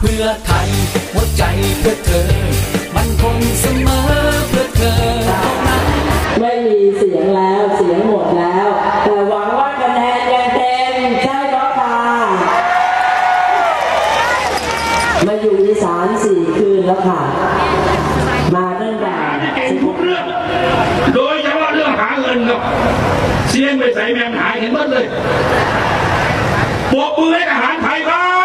เพื่อไทยหัวใจเพื่อเธอ มันคงเสมอเพื่อเธอเท่านั้นไม่มีเสียงแล้วเสียงหมดแล้วแต่หวังว่าคะแนนยังเต็มใช่ไหมค่ะมาอยู่อีสานสี่คืนแล้วค่ะ มาตั้งแต่เก่งทุกเรื่อง โดยเฉพาะเรื่องหาเงินครับเสียงไปใส่แมงหายเห็นหมดเลยบวกมือให้ทหารไทยครับ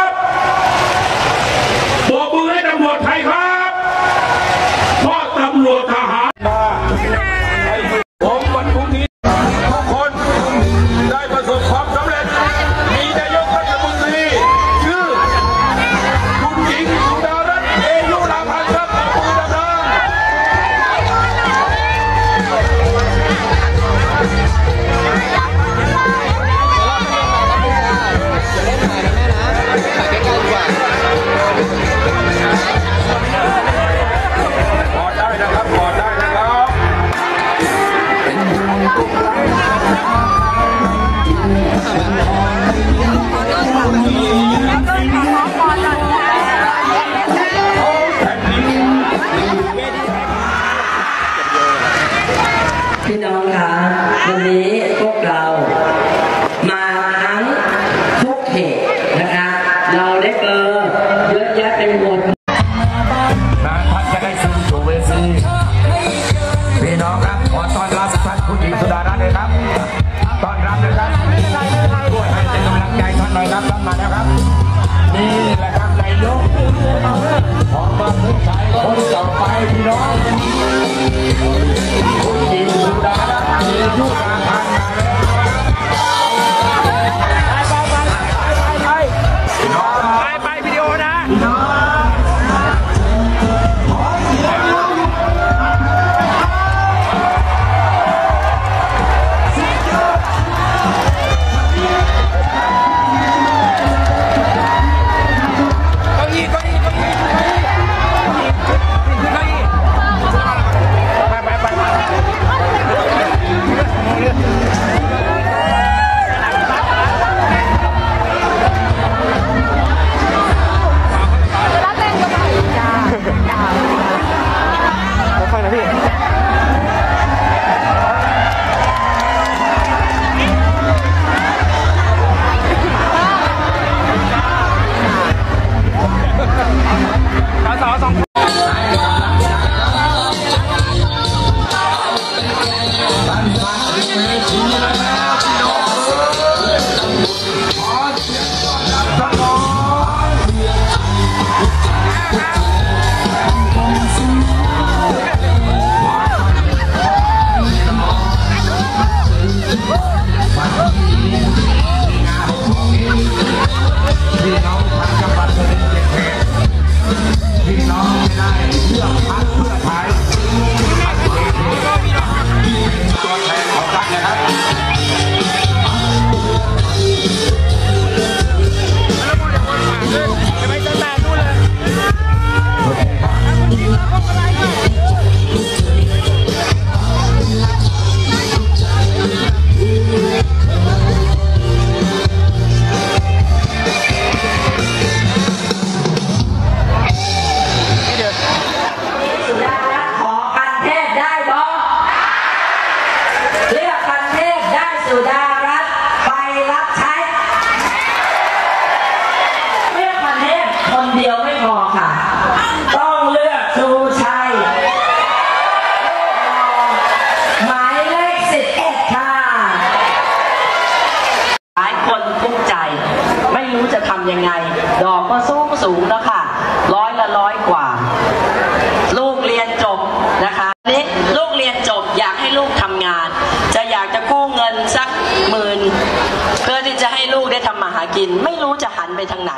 สา ดอกก็สูงสูงแล้วค่ะ ร้อยละร้อยกว่า ลูกเรียนจบนะคะนี่ลูกเรียนจบอยากให้ลูกทำงาน จะอยากจะกู้เงินสักหมื่นเพื่อที่จะให้ลูกได้ทำมาหากิน ไม่รู้จะหันไปทางไหน